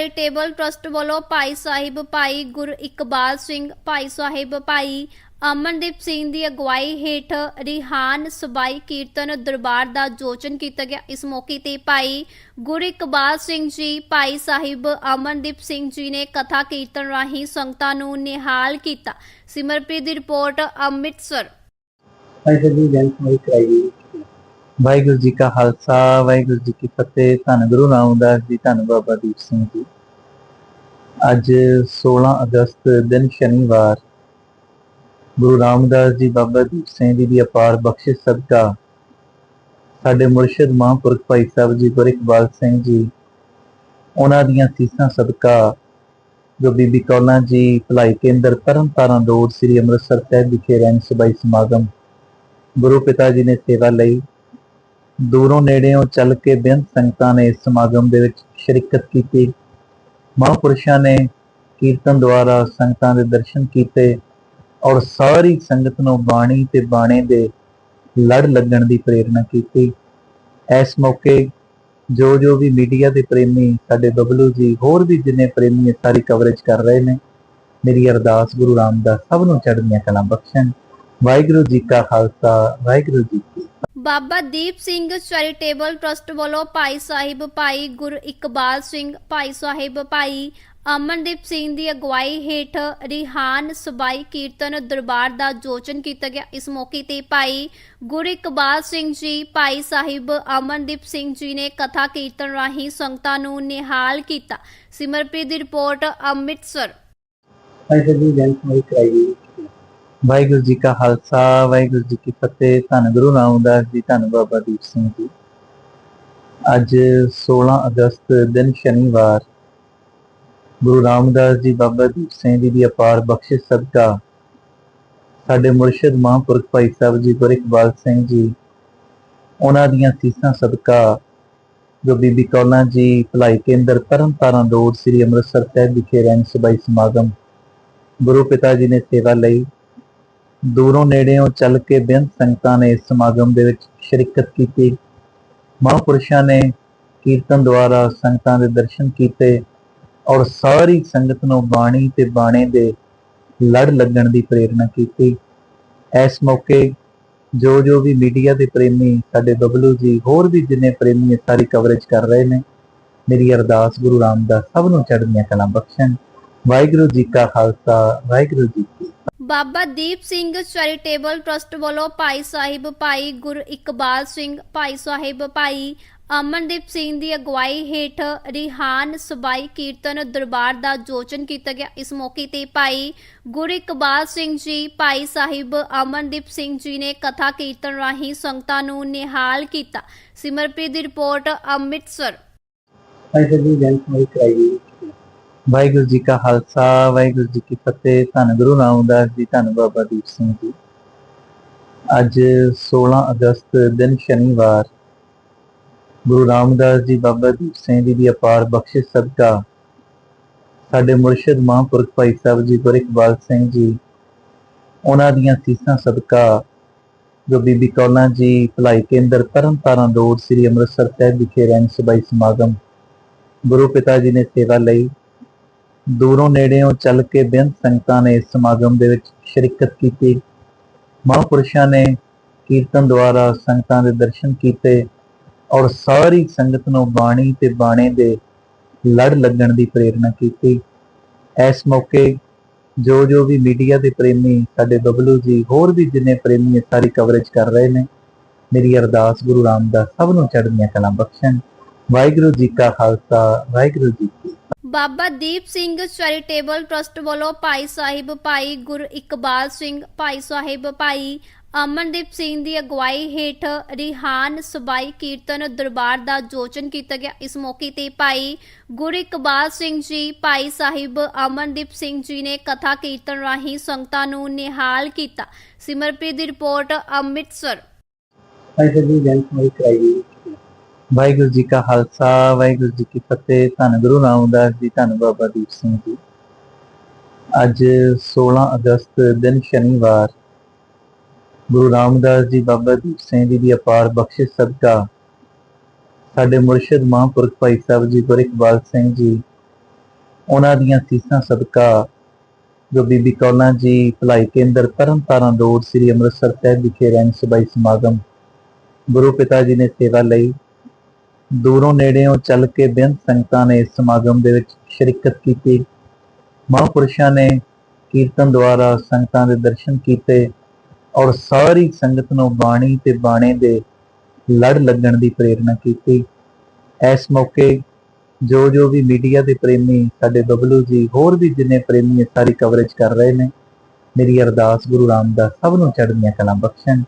Charitable trust ਵੱਲੋਂ ਭਾਈ ਸਾਹਿਬ, ਭਾਈ ਗੁਰ ਇਕਬਾਲ ਸਿੰਘ, ਭਾਈ ਸਾਹਿਬ, ਭਾਈ ਅਮਨਦੀਪ ਸਿੰਘ ਦੀ ਅਗਵਾਈ ਹੇਠ ਰਿਹਾਨ ਸਬਾਈ ਕੀਰਤਨ ਦਰਬਾਰ ਦਾ ਆਯੋਜਨ ਕੀਤਾ ਗਿਆ। ਇਸ ਮੌਕੇ ਤੇ ਭਾਈ ਗੁਰ ਇਕਬਾਲ ਸਿੰਘ ਜੀ, ਭਾਈ ਸਾਹਿਬ ਅਮਨਦੀਪ ਸਿੰਘ ਜੀ ਨੇ ਕਥਾ ਕੀਰਤਨ ਰਾਹੀਂ ਸੰਗਤਾਂ ਨੂੰ ਨਿਹਾਲ ਕੀਤਾ। ਸਿਮਰਪ੍ਰੀਤ ਦੀ ਰਿਪੋਰਟ, ਅੰਮ੍ਰਿਤਸਰ। ਅੱਜ ਦੀ ਜਨਮ ਸਮੂਹ ਕਰਾਈ ਵਾਹਿਗੁਰੂ ਜੀ ਕਾ ਖਾਲਸਾ, ਵਾਹਿਗੁਰੂ ਜੀ ਕੀ ਫਤਿਹ। ਧੰਨ ਗੁਰੂ ਰਾਮਦਾਸ ਜੀ, ਧੰਨ ਬਾਬਾ ਦੀਪ ਸਿੰਘ ਜੀ। ਅੱਜ 16 ਅਗਸਤ ਦਿਨ ਸ਼ਨੀਵਾਰ, ਗੁਰੂ ਰਾਮਦਾਸ ਜੀ, ਬਾਬਾ ਦੀਪ ਸਿੰਘ ਜੀ ਦੀ ਅਪਾਰ ਬਖਸ਼ਿਸ਼ ਸਦਕਾ ਸਾਡੇ ਮੁਰਸ਼ਿਦ ਮਹਾਂਪੁਰਖ ਭਾਈ ਸਾਹਿਬ ਜੀ ਗੁਰ ਇਕਬਾਲ ਸਿੰਘ ਜੀ, ਉਹਨਾਂ ਦੀਆਂ ਸੀਸਾਂ ਸਦਕਾ ਜੋ ਬੀਬੀ ਕੌਲਾਂ ਜੀ, ਭਲਾਈ ਕੇਂਦਰ ਤਰਨਤਾਰਨ ਰੋਡ ਸ੍ਰੀ ਅੰਮ੍ਰਿਤਸਰ ਸਾਹਿਬ ਵਿਖੇ ਰਹਿਣ ਸਬਾਈ ਸਮਾਗਮ ਗੁਰੂ ਪਿਤਾ ਜੀ ਨੇ ਸੇਵਾ ਲਈ ਦੂਰੋਂ ਨੇੜਿਓਂ ਚੱਲ ਕੇ ਬੇਅੰਤ ਸੰਗਤਾਂ ਨੇ ਇਸ ਸਮਾਗਮ ਦੇ ਵਿੱਚ ਸ਼ਿਰਕਤ ਕੀਤੀ। ਮਹਾਂਪੁਰਸ਼ਾਂ ਨੇ ਕੀਰਤਨ ਦੁਆਰਾ ਸੰਗਤਾਂ ਦੇ ਦਰਸ਼ਨ ਕੀਤੇ ਔਰ ਸਾਰੀ ਸੰਗਤ ਨੂੰ ਬਾਣੀ ਤੇ ਬਾਣੇ ਦੇ ਲੜ ਲੱਗਣ ਦੀ ਪ੍ਰੇਰਣਾ ਕੀਤੀ। ਇਸ ਮੌਕੇ ਜੋ ਜੋ ਵੀ ਮੀਡੀਆ ਦੇ ਪ੍ਰੇਮੀ ਸਾਡੇ ਬਬਲੂ ਜੀ, ਹੋਰ ਵੀ ਜਿੰਨੇ ਪ੍ਰੇਮੀ ਸਾਰੀ ਕਵਰੇਜ ਕਰ ਰਹੇ ਨੇ, ਮੇਰੀ ਅਰਦਾਸ ਗੁਰੂ ਰਾਮਦਾਸ ਸਭ ਨੂੰ ਚੜ੍ਹਦੀਆਂ ਕਲਾਂ ਬਖਸ਼ਣ। ਵਾਹਿਗੁਰੂ ਜੀ ਕਾ ਖਾਲਸਾ, ਵਾਹਿਗੁਰੂ ਜੀ ਕੀ ਬਾਬਾ ਦੀਪ ਸਿੰਘ ਚੈਰੀਟੇਬਲ ਟਰਸਟ ਵੱਲੋਂ ਭਾਈ ਸਾਹਿਬ ਭਾਈ ਗੁਰ ਇਕਬਾਲ ਸਿੰਘ, ਭਾਈ ਸਾਹਿਬ ਭਾਈ ਅਮਨਦੀਪ ਸਿੰਘ ਦੀ ਅਗਵਾਈ ਹੇਠ ਰਿਹਾਨ ਸਬਾਈ ਕੀਰਤਨ ਦਰਬਾਰ ਦਾ ਆਯੋਜਨ ਕੀਤਾ ਗਿਆ। ਇਸ ਮੌਕੇ ਤੇ ਭਾਈ ਗੁਰ ਇਕਬਾਲ ਸਿੰਘ ਜੀ, ਭਾਈ ਸਾਹਿਬ ਅਮਨਦੀਪ ਸਿੰਘ ਜੀ ਨੇ ਕਥਾ ਕੀਰਤਨ ਰਾਹੀਂ ਸੰਗਤਾਂ ਨੂੰ ਨਿਹਾਲ ਕੀਤਾ। ਸਿਮਰਪ੍ਰੀਤ ਦੀ ਰਿਪੋਰਟ, ਅੰਮ੍ਰਿਤਸਰ। ਅੱਜ ਦੀ ਜਨਮ ਸਮੂਹ ਕਰਾਈ ਵਾਹਿਗੁਰੂ ਜੀ ਕਾ ਖਾਲਸਾ, ਵਾਹਿਗੁਰੂ ਜੀ ਕੀ ਫਤਿਹ। ਧੰਨ ਗੁਰੂ ਰਾਮਦਾਸ ਜੀ, ਧੰਨ ਬਾਬਾ ਦੀਪ ਸਿੰਘ ਜੀ। ਅੱਜ 16 ਅਗਸਤ ਦਿਨ ਸ਼ਨੀਵਾਰ, ਗੁਰੂ ਰਾਮਦਾਸ ਜੀ, ਬਾਬਾ ਦੀਪ ਸਿੰਘ ਜੀ ਦੀ ਅਪਾਰ ਬਖਸ਼ਿਸ਼ ਸਦਕਾ ਸਾਡੇ ਮੁਰਸ਼ਿਦ ਮਹਾਂਪੁਰਖ ਭਾਈ ਸਾਹਿਬ ਜੀ ਗੁਰ ਇਕਬਾਲ ਸਿੰਘ ਜੀ, ਉਹਨਾਂ ਦੀਆਂ ਸੀਸਾਂ ਸਦਕਾ ਜੋ ਬੀਬੀ ਕੌਲਾਂ ਜੀ, ਭਲਾਈ ਕੇਂਦਰ ਤਰਨਤਾਰਨ ਰੋਡ ਸ੍ਰੀ ਅੰਮ੍ਰਿਤਸਰ ਸਾਹਿਬ ਵਿਖੇ ਰਹਿਣ ਸਬਾਈ ਸਮਾਗਮ ਗੁਰੂ ਪਿਤਾ ਜੀ ਨੇ ਸੇਵਾ ਲਈ ਦੂਰੋਂ ਨੇੜਿਓਂ ਚੱਲ ਕੇ ਬੇਅੰਤ ਸੰਗਤਾਂ ਨੇ ਇਸ ਸਮਾਗਮ ਦੇ ਵਿੱਚ ਸ਼ਿਰਕਤ ਕੀਤੀ। ਮਹਾਂਪੁਰਸ਼ਾਂ ਨੇ ਕੀਰਤਨ ਦੁਆਰਾ ਸੰਗਤਾਂ ਦੇ ਦਰਸ਼ਨ ਕੀਤੇ ਔਰ ਸਾਰੀ ਸੰਗਤ ਨੂੰ ਬਾਣੀ ਤੇ ਬਾਣੇ ਦੇ ਲੜ ਲੱਗਣ ਦੀ ਪ੍ਰੇਰਣਾ ਕੀਤੀ। ਇਸ ਮੌਕੇ ਜੋ ਜੋ ਵੀ ਮੀਡੀਆ ਦੇ ਪ੍ਰੇਮੀ ਸਾਡੇ ਬਬਲੂ ਜੀ, ਹੋਰ ਵੀ ਜਿੰਨੇ ਪ੍ਰੇਮੀ ਸਾਰੀ ਕਵਰੇਜ ਕਰ ਰਹੇ ਨੇ, ਮੇਰੀ ਅਰਦਾਸ ਗੁਰੂ ਰਾਮਦਾਸ ਸਭ ਨੂੰ ਚੜ੍ਹਦੀਆਂ ਕਲਾ ਬਖਸ਼ਣ। ਵਾਹਿਗੁਰੂ ਜੀ ਕਾ ਖਾਲਸਾ, ਵਾਹਿਗੁਰੂ ਜੀ ਕੀ ਬਾਬਾ ਦੀਪ ਸਿੰਘ ਚੈਰੀਟੇਬਲ ਟਰਸਟ ਵੱਲੋਂ ਭਾਈ ਸਾਹਿਬ ਭਾਈ ਗੁਰ ਇਕਬਾਲ ਸਿੰਘ, ਭਾਈ ਸਾਹਿਬ ਭਾਈ ਅਮਨਦੀਪ ਸਿੰਘ ਦੀ ਅਗਵਾਈ ਹੇਠ ਰਿਹਾਨ ਸਬਾਈ ਕੀਰਤਨ ਦਰਬਾਰ ਦਾ ਆਯੋਜਨ ਕੀਤਾ ਗਿਆ। ਇਸ ਮੌਕੇ ਤੇ ਭਾਈ ਗੁਰ ਇਕਬਾਲ ਸਿੰਘ ਜੀ, ਭਾਈ ਸਾਹਿਬ ਅਮਨਦੀਪ ਸਿੰਘ ਜੀ ਨੇ ਕਥਾ ਕੀਰਤਨ ਰਾਹੀਂ ਸੰਗਤਾਂ ਨੂੰ ਨਿਹਾਲ ਕੀਤਾ। ਸਿਮਰਪ੍ਰੀਤ ਦੀ ਰਿਪੋਰਟ ਅੰਮ੍ਰਿਤਸਰ। ਅੱਜ ਦੀ ਜਨਮ ਕਰਾਈ ਵਾਹਿਗੁਰੂ ਜੀ ਕਾ ਖਾਲਸਾ, ਵਾਹਿਗੁਰੂ ਜੀ ਕੀ ਫਤਿਹ। ਧੰਨ ਗੁਰੂ ਰਾਮਦਾਸ ਜੀ, ਧੰਨ ਬਾਬਾ ਦੀਪ ਸਿੰਘ ਜੀ। ਅੱਜ 16 ਅਗਸਤ ਦਿਨ ਸ਼ਨੀਵਾਰ, ਗੁਰੂ ਰਾਮਦਾਸ ਜੀ, ਬਾਬਾ ਦੀਪ ਸਿੰਘ ਜੀ ਦੀ ਅਪਾਰ ਬਖਸ਼ਿਸ਼ ਸਦਕਾ ਸਾਡੇ ਮੁਰਸ਼ਿਦ ਮਹਾਂਪੁਰਖ ਭਾਈ ਸਾਹਿਬ ਜੀ ਗੁਰ ਇਕਬਾਲ ਸਿੰਘ ਜੀ, ਉਹਨਾਂ ਦੀਆਂ ਸੀਸਾਂ ਸਦਕਾ ਜੋ ਬੀਬੀ ਕੌਲਾਂ ਜੀ, ਭਲਾਈ ਕੇਂਦਰ ਤਰਨਤਾਰਨ ਰੋਡ, ਸ੍ਰੀ ਅੰਮ੍ਰਿਤਸਰ ਸਾਹਿਬ ਵਿਖੇ ਰਹਿਣ ਸਬਾਈ ਸਮਾਗਮ ਗੁਰੂ ਪਿਤਾ ਜੀ ਨੇ ਸੇਵਾ ਲਈ ਦੂਰੋਂ ਨੇੜਿਓਂ ਚੱਲ ਕੇ ਬੇਅੰਤ ਸੰਗਤਾਂ ਨੇ ਇਸ ਸਮਾਗਮ ਦੇ ਵਿੱਚ ਸ਼ਿਰਕਤ ਕੀਤੀ। ਮਹਾਂਪੁਰਸ਼ਾਂ ਨੇ ਕੀਰਤਨ ਦੁਆਰਾ ਸੰਗਤਾਂ ਦੇ ਦਰਸ਼ਨ ਕੀਤੇ ਔਰ ਸਾਰੀ ਸੰਗਤ ਨੂੰ ਬਾਣੀ ਤੇ ਬਾਣੇ ਦੇ ਲੜ ਲੱਗਣ ਦੀ ਪ੍ਰੇਰਣਾ ਕੀਤੀ। ਇਸ ਮੌਕੇ ਜੋ ਜੋ ਵੀ ਮੀਡੀਆ ਦੇ ਪ੍ਰੇਮੀ ਸਾਡੇ ਬਬਲੂ ਜੀ, ਹੋਰ ਵੀ ਜਿੰਨੇ ਪ੍ਰੇਮੀ ਇਹ ਸਾਰੀ ਕਵਰੇਜ ਕਰ ਰਹੇ ਨੇ, ਮੇਰੀ ਅਰਦਾਸ ਗੁਰੂ ਰਾਮਦਾਸ ਸਭ ਨੂੰ ਚੜ੍ਹਦੀਆਂ ਕਲਾਂ ਬਖਸ਼ਣ। ਵਾਹਿਗੁਰੂ ਜੀ ਕਾ ਖਾਲਸਾ, ਵਾਹਿਗੁਰੂ ਜੀ ਕੀ ਬਾਬਾ ਦੀਪ ਸਿੰਘ ਚੈਰੀਟੇਬਲ ਟਰਸਟ ਵੱਲੋਂ ਭਾਈ ਸਾਹਿਬ ਭਾਈ ਗੁਰ ਇਕਬਾਲ ਸਿੰਘ, ਭਾਈ ਸਾਹਿਬ ਭਾਈ ਅਮਨਦੀਪ ਸਿੰਘ ਦੀ ਅਗਵਾਈ ਹੇਠ ਰਿਹਾਨ ਸਬਾਈ ਕੀਰਤਨ ਦਰਬਾਰ ਦਾ ਆਯੋਜਨ ਕੀਤਾ ਗਿਆ। ਇਸ ਮੌਕੇ ਤੇ ਭਾਈ ਗੁਰ ਇਕਬਾਲ ਸਿੰਘ ਜੀ, ਭਾਈ ਸਾਹਿਬ ਅਮਨਦੀਪ ਸਿੰਘ ਜੀ ਨੇ ਕਥਾ ਕੀਰਤਨ ਰਾਹੀਂ ਸੰਗਤਾਂ ਨੂੰ ਨਿਹਾਲ ਕੀਤਾ। ਸਿਮਰਪ੍ਰੀਤ ਦੀ ਰਿਪੋਰਟ, ਅੰਮ੍ਰਿਤਸਰ। ਅੱਜ ਦੀ ਜਨਮ ਸਮੂਹ ਕਰਾਈ ਵਾਹਿਗੁਰੂ ਜੀ ਕਾ ਖਾਲਸਾ, ਵਾਹਿਗੁਰੂ ਜੀ ਕੀ ਫਤਿਹ। ਧੰਨ ਗੁਰੂ ਰਾਮਦਾਸ ਜੀ, ਧੰਨ ਬਾਬਾ ਦੀਪ ਸਿੰਘ ਜੀ। ਅੱਜ 16 ਅਗਸਤ ਦਿਨ ਸ਼ਨੀਵਾਰ, ਗੁਰੂ ਰਾਮਦਾਸ ਜੀ, ਬਾਬਾ ਦੀਪ ਸਿੰਘ ਜੀ ਦੀ ਅਪਾਰ ਬਖਸ਼ਿਸ਼ ਸਦਕਾ ਸਾਡੇ ਮੁਰਸ਼ਿਦ ਮਹਾਂਪੁਰਖ ਭਾਈ ਸਾਹਿਬ ਜੀ ਗੁਰ ਇਕਬਾਲ ਸਿੰਘ ਜੀ, ਉਹਨਾਂ ਦੀਆਂ ਸੀਸਾਂ ਸਦਕਾ ਜੋ ਬੀਬੀ ਕੌਲਾਂ ਜੀ, ਭਲਾਈ ਕੇਂਦਰ ਤਰਨਤਾਰਨ ਰੋਡ ਸ੍ਰੀ ਅੰਮ੍ਰਿਤਸਰ ਸਾਹਿਬ ਵਿਖੇ ਰਹਿਣ ਸਬਾਈ ਸਮਾਗਮ ਗੁਰੂ ਪਿਤਾ ਜੀ ਨੇ ਸੇਵਾ ਲਈ ਦੂਰੋਂ ਨੇੜਿਓਂ ਚੱਲ ਕੇ ਬੇਅੰਤ ਸੰਗਤਾਂ ਨੇ ਇਸ ਸਮਾਗਮ ਦੇ ਵਿੱਚ ਸ਼ਿਰਕਤ ਕੀਤੀ। ਮਹਾਂਪੁਰਸ਼ਾਂ ਨੇ ਕੀਰਤਨ ਦੁਆਰਾ ਸੰਗਤਾਂ ਦੇ ਦਰਸ਼ਨ ਕੀਤੇ ਔਰ ਸਾਰੀ ਸੰਗਤ ਨੂੰ ਬਾਣੀ ਤੇ ਬਾਣੇ ਦੇ ਲੜ ਲੱਗਣ ਦੀ ਪ੍ਰੇਰਣਾ ਕੀਤੀ। ਇਸ ਮੌਕੇ ਜੋ ਜੋ ਵੀ ਮੀਡੀਆ ਦੇ ਪ੍ਰੇਮੀ ਸਾਡੇ ਬਬਲੂ ਜੀ, ਹੋਰ ਵੀ ਜਿੰਨੇ ਪ੍ਰੇਮੀ ਸਾਰੀ ਕਵਰੇਜ ਕਰ ਰਹੇ ਨੇ, ਮੇਰੀ ਅਰਦਾਸ ਗੁਰੂ ਰਾਮਦਾਸ ਸਭ ਨੂੰ ਚੜ੍ਹਦੀਆਂ ਕਲਾਂ ਬਖਸ਼ਣ।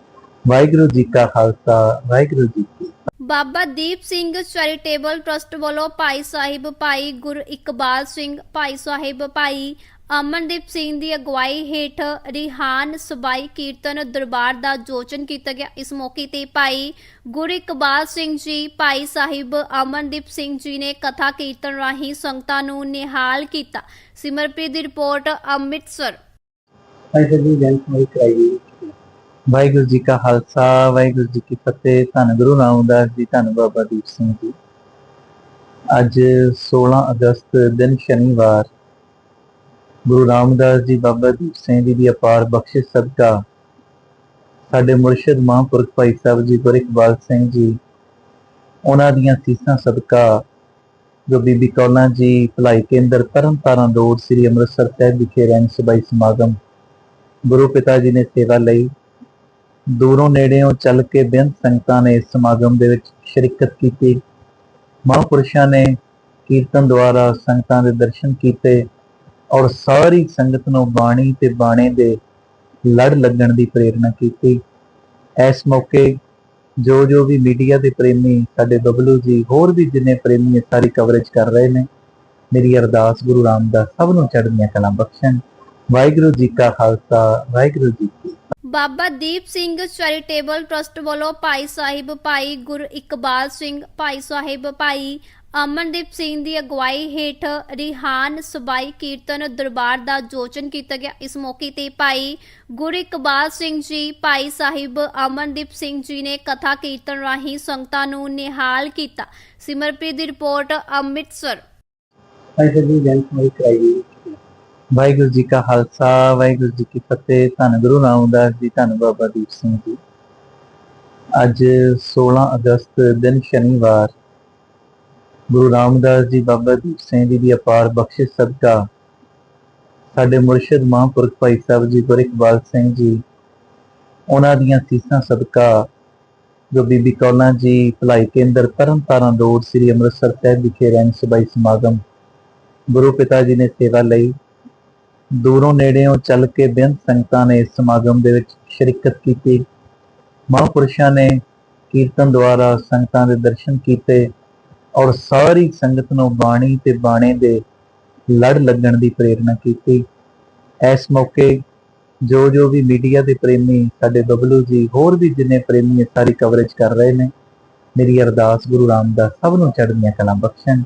ਵਾਹਿਗੁਰੂ ਜੀ ਕਾ ਖਾਲਸਾ, ਵਾਹਿਗੁਰੂ ਜੀ ਕੀ ਬਾਬਾ ਦੀਪ ਸਿੰਘ ਚੈਰੀਟੇਬਲ ਟਰਸਟ ਵੱਲੋਂ ਭਾਈ ਸਾਹਿਬ ਭਾਈ ਗੁਰ ਇਕਬਾਲ ਸਿੰਘ, ਭਾਈ ਸਾਹਿਬ ਭਾਈ ਅਮਨਦੀਪ ਸਿੰਘ ਦੀ ਅਗਵਾਈ ਹੇਠ ਰਿਹਾਨ ਸਬਾਈ ਕੀਰਤਨ ਦਰਬਾਰ ਦਾ ਆਯੋਜਨ ਕੀਤਾ ਗਿਆ। ਇਸ ਮੌਕੇ ਤੇ ਭਾਈ ਗੁਰ ਇਕਬਾਲ ਸਿੰਘ ਜੀ, ਭਾਈ ਸਾਹਿਬ ਅਮਨਦੀਪ ਸਿੰਘ ਜੀ ਨੇ ਕਥਾ ਕੀਰਤਨ ਰਾਹੀਂ ਸੰਗਤਾਂ ਨੂੰ ਨਿਹਾਲ ਕੀਤਾ। ਸਿਮਰਪ੍ਰੀਤ ਦੀ ਰਿਪੋਰਟ, ਅੰਮ੍ਰਿਤਸਰ। ਭਾਈ ਜੀ ਜਨ ਕਰਾਈ ਵਾਹਿਗੁਰੂ ਜੀ ਕਾ ਖਾਲਸਾ, ਵਾਹਿਗੁਰੂ ਜੀ ਕੀ ਫਤਿਹ। ਧੰਨ ਗੁਰੂ ਰਾਮਦਾਸ ਜੀ, ਧੰਨ ਬਾਬਾ ਦੀਪ ਸਿੰਘ ਜੀ। ਅੱਜ 16 ਅਗਸਤ ਦਿਨ ਸ਼ਨੀਵਾਰ, ਗੁਰੂ ਰਾਮਦਾਸ ਜੀ, ਬਾਬਾ ਦੀਪ ਸਿੰਘ ਜੀ ਦੀ ਅਪਾਰ ਬਖਸ਼ਿਸ਼ ਸਦਕਾ ਸਾਡੇ ਮੁਰਸ਼ਿਦ ਮਹਾਂਪੁਰਖ ਭਾਈ ਸਾਹਿਬ ਜੀ ਗੁਰ ਇਕਬਾਲ ਸਿੰਘ ਜੀ, ਉਹਨਾਂ ਦੀਆਂ ਸੀਸਾਂ ਸਦਕਾ ਜੋ ਬੀਬੀ ਕੌਲਾਂ ਜੀ, ਭਲਾਈ ਕੇਂਦਰ ਤਰਨਤਾਰਨ ਰੋਡ ਸ੍ਰੀ ਅੰਮ੍ਰਿਤਸਰ ਸਾਹਿਬ ਵਿਖੇ ਰਹਿਣ ਸਭਾਈ ਸਮਾਗਮ ਗੁਰੂ ਪਿਤਾ ਜੀ ਨੇ ਸੇਵਾ ਲਈ ਦੂਰੋਂ ਨੇੜਿਓਂ ਚੱਲ ਕੇ ਬੇਅੰਤ ਸੰਗਤਾਂ ਨੇ ਇਸ ਸਮਾਗਮ ਦੇ ਵਿੱਚ ਸ਼ਿਰਕਤ ਕੀਤੀ। ਮਹਾਂਪੁਰਸ਼ਾਂ ਨੇ ਕੀਰਤਨ ਦੁਆਰਾ ਸੰਗਤਾਂ ਦੇ ਦਰਸ਼ਨ ਕੀਤੇ ਔਰ ਸਾਰੀ ਸੰਗਤ ਨੂੰ ਬਾਣੀ ਤੇ ਬਾਣੇ ਦੇ ਲੜ ਲੱਗਣ ਦੀ ਪ੍ਰੇਰਣਾ ਕੀਤੀ। ਇਸ ਮੌਕੇ ਜੋ ਜੋ ਵੀ ਮੀਡੀਆ ਦੇ ਪ੍ਰੇਮੀ ਸਾਡੇ ਬਬਲੂ ਜੀ, ਹੋਰ ਵੀ ਜਿੰਨੇ ਪ੍ਰੇਮੀ ਇਹ ਸਾਰੀ ਕਵਰੇਜ ਕਰ ਰਹੇ ਨੇ, ਮੇਰੀ ਅਰਦਾਸ ਗੁਰੂ ਰਾਮਦਾਸ ਸਭ ਨੂੰ ਚੜ੍ਹਦੀਆਂ ਕਲਾਂ ਬਖਸ਼ਣ। ਵਾਹਿਗੁਰੂ ਜੀ ਕਾ ਖਾਲਸਾ, ਵਾਹਿਗੁਰੂ ਜੀ ਕੀ ਬਾਬਾ ਦੀਪ ਸਿੰਘ ਚੈਰੀਟੇਬਲ ਟਰਸਟ ਵੱਲੋਂ ਭਾਈ ਸਾਹਿਬ ਭਾਈ ਗੁਰ ਇਕਬਾਲ ਸਿੰਘ, ਭਾਈ ਸਾਹਿਬ ਭਾਈ ਅਮਨਦੀਪ ਸਿੰਘ ਦੀ ਅਗਵਾਈ ਹੇਠ ਰਿਹਾਨ ਸਬਾਈ ਕੀਰਤਨ ਦਰਬਾਰ ਦਾ ਆਯੋਜਨ ਕੀਤਾ ਗਿਆ। ਇਸ ਮੌਕੇ ਤੇ ਭਾਈ ਗੁਰ ਇਕਬਾਲ ਸਿੰਘ ਜੀ, ਭਾਈ ਸਾਹਿਬ ਅਮਨਦੀਪ ਸਿੰਘ ਜੀ ਨੇ ਕਥਾ ਕੀਰਤਨ ਰਾਹੀਂ ਸੰਗਤਾਂ ਨੂੰ ਨਿਹਾਲ ਕੀਤਾ। ਸਿਮਰਪ੍ਰੀਤ ਦੀ ਰਿਪੋਰਟ, ਅੰਮ੍ਰਿਤਸਰ। ਭਾਈ ਜੀ ਜਨ ਕਰਾਈ ਵਾਹਿਗੁਰੂ ਜੀ ਕਾ ਖਾਲਸਾ, ਵਾਹਿਗੁਰੂ ਜੀ ਕੀ ਫਤਿਹ। ਧੰਨ ਗੁਰੂ ਰਾਮਦਾਸ ਜੀ, ਧੰਨ ਬਾਬਾ ਦੀਪ ਸਿੰਘ ਜੀ। ਅੱਜ 16 ਅਗਸਤ ਦਿਨ ਸ਼ਨੀਵਾਰ, ਗੁਰੂ ਰਾਮਦਾਸ ਜੀ, ਬਾਬਾ ਦੀਪ ਸਿੰਘ ਜੀ ਦੀ ਅਪਾਰ ਬਖਸ਼ਿਸ਼ ਸਦਕਾ ਸਾਡੇ ਮੁਰਸ਼ਿਦ ਮਹਾਂਪੁਰਖ ਭਾਈ ਸਾਹਿਬ ਜੀ ਗੁਰ ਇਕਬਾਲ ਸਿੰਘ ਜੀ, ਉਹਨਾਂ ਦੀਆਂ ਸੀਸਾਂ ਸਦਕਾ ਜੋ ਬੀਬੀ ਕੌਲਾਂ ਜੀ, ਭਲਾਈ ਕੇਂਦਰ ਤਰਨਤਾਰਨ ਰੋਡ ਸ੍ਰੀ ਅੰਮ੍ਰਿਤਸਰ ਸਾਹਿਬ ਵਿਖੇ ਰਹਿਣ ਸਬਾਈ ਸਮਾਗਮ ਗੁਰੂ ਪਿਤਾ ਜੀ ਨੇ ਸੇਵਾ ਲਈ ਦੂਰੋਂ ਨੇੜਿਓਂ ਚੱਲ ਕੇ ਬੇਅੰਤ ਸੰਗਤਾਂ ਨੇ ਇਸ ਸਮਾਗਮ ਦੇ ਵਿੱਚ ਸ਼ਿਰਕਤ ਕੀਤੀ। ਮਹਾਂਪੁਰਸ਼ਾਂ ਨੇ ਕੀਰਤਨ ਦੁਆਰਾ ਸੰਗਤਾਂ ਦੇ ਦਰਸ਼ਨ ਕੀਤੇ ਔਰ ਸਾਰੀ ਸੰਗਤ ਨੂੰ ਬਾਣੀ ਤੇ ਬਾਣੇ ਦੇ ਲੜ ਲੱਗਣ ਦੀ ਪ੍ਰੇਰਣਾ ਕੀਤੀ। ਇਸ ਮੌਕੇ ਜੋ ਜੋ ਵੀ ਮੀਡੀਆ ਦੇ ਪ੍ਰੇਮੀ ਸਾਡੇ ਬਬਲੂ ਜੀ, ਹੋਰ ਵੀ ਜਿੰਨੇ ਪ੍ਰੇਮੀ ਸਾਰੀ ਕਵਰੇਜ ਕਰ ਰਹੇ ਨੇ, ਮੇਰੀ ਅਰਦਾਸ ਗੁਰੂ ਰਾਮਦਾਸ ਸਭ ਨੂੰ ਚੜ੍ਹਦੀਆਂ ਕਲਾਂ ਬਖਸ਼ਣ।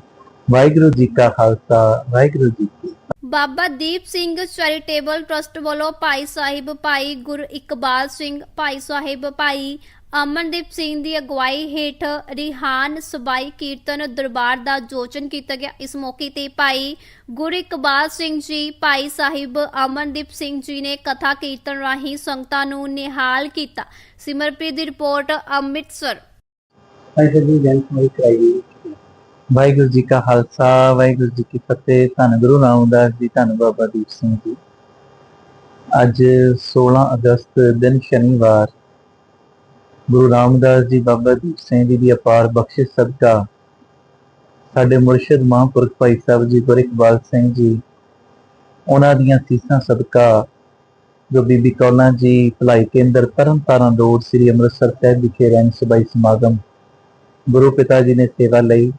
ਵਾਹਿਗੁਰੂ ਜੀ ਕਾ ਖਾਲਸਾ, ਵਾਹਿਗੁਰੂ ਜੀ ਕੀ ਬਾਬਾ ਦੀਪ ਸਿੰਘ ਚੈਰੀਟੇਬਲ ਟਰਸਟ ਵੱਲੋਂ ਭਾਈ ਸਾਹਿਬ ਭਾਈ ਗੁਰ ਇਕਬਾਲ ਸਿੰਘ, ਭਾਈ ਸਾਹਿਬ ਭਾਈ ਅਮਨਦੀਪ ਸਿੰਘ ਦੀ ਅਗਵਾਈ ਹੇਠ ਰਿਹਾਨ ਸਬਾਈ ਕੀਰਤਨ ਦਰਬਾਰ ਦਾ ਆਯੋਜਨ ਕੀਤਾ ਗਿਆ। ਇਸ ਮੌਕੇ ਤੇ ਭਾਈ ਗੁਰ ਇਕਬਾਲ ਸਿੰਘ ਜੀ, ਭਾਈ ਸਾਹਿਬ ਅਮਨਦੀਪ ਸਿੰਘ ਜੀ ਨੇ ਕਥਾ ਕੀਰਤਨ ਰਾਹੀਂ ਸੰਗਤਾਂ ਨੂੰ ਨਿਹਾਲ ਕੀਤਾ। ਸਿਮਰਪ੍ਰੀਤ ਦੀ ਰਿਪੋਰਟ, ਅੰਮ੍ਰਿਤਸਰ। ਭਾਈ ਸਾਹਿਬ ਜੀ ਜਨ ਸਮਝ ਕਰਾਈ ਵਾਹਿਗੁਰੂ ਜੀ ਕਾ ਖਾਲਸਾ, ਵਾਹਿਗੁਰੂ ਜੀ ਕੀ ਫਤਿਹ। ਧੰਨ ਗੁਰੂ ਰਾਮਦਾਸ ਜੀ, ਧੰਨ ਬਾਬਾ ਦੀਪ ਸਿੰਘ ਜੀ। ਅੱਜ 16 ਅਗਸਤ ਦਿਨ ਸ਼ਨੀਵਾਰ, ਗੁਰੂ ਰਾਮਦਾਸ ਜੀ, ਬਾਬਾ ਦੀਪ ਸਿੰਘ ਜੀ ਦੀ ਅਪਾਰ ਬਖਸ਼ਿਸ਼ ਸਦਕਾ ਸਾਡੇ ਮੁਰਸ਼ਿਦ ਮਹਾਂਪੁਰਖ ਭਾਈ ਸਾਹਿਬ ਜੀ ਗੁਰ ਇਕਬਾਲ ਸਿੰਘ ਜੀ, ਉਹਨਾਂ ਦੀਆਂ ਸੀਸਾਂ ਸਦਕਾ ਜੋ ਬੀਬੀ ਕੌਲਾਂ ਜੀ, ਭਲਾਈ ਕੇਂਦਰ ਤਰਨਤਾਰਨ ਰੋਡ ਸ੍ਰੀ ਅੰਮ੍ਰਿਤਸਰ ਸਾਹਿਬ ਵਿਖੇ ਰਹਿਣ ਸਬਾਈ ਸਮਾਗਮ ਗੁਰੂ ਪਿਤਾ ਜੀ ਨੇ ਸੇਵਾ ਲਈ